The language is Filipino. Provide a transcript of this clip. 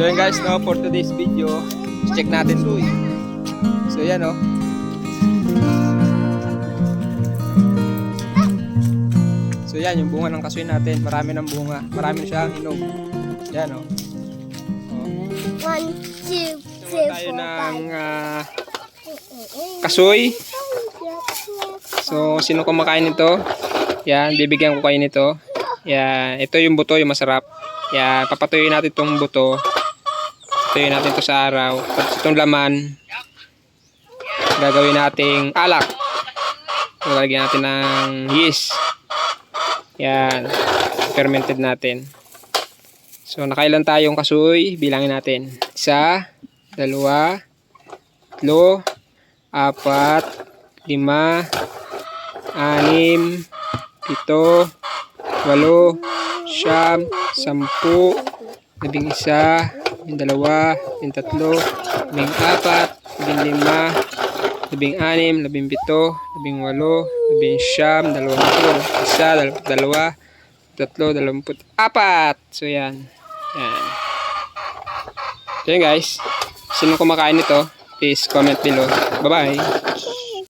So yan guys, no, for today's video, check natin to. So yan oh. So yan, yung bunga ng kasoy natin, marami ng bunga. Marami siyang inog. Yan oh. oh. One, two, three, tayo four, ng five. ah, kasoy. So, sino kumakain nito? Yan, bibigyan ko kayo nito. Yan, ito yung buto, yung masarap. Yan, papatuyuin natin itong buto. Patuyuin natin to sa araw. Tapos itong laman, gagawin nating alak. Lalagyan natin ng yeast. Yan, fermented natin. So, nakailan tayong kasoy? Bilangin natin. Isa, dalawa, tatlo, apat, lima, anim, pito, walo, siyam, sampu, labing isa, labing dalawa, labing tatlo, labing apat, labing lima, labing anim, labing pito, labing walo, labing siyam, dalawampu, isa, dal- dalawa, tatlo, dalawamput, apat. So yan. Yan. So yan guys. Sino kumakain nito? Please comment below. Bye-bye.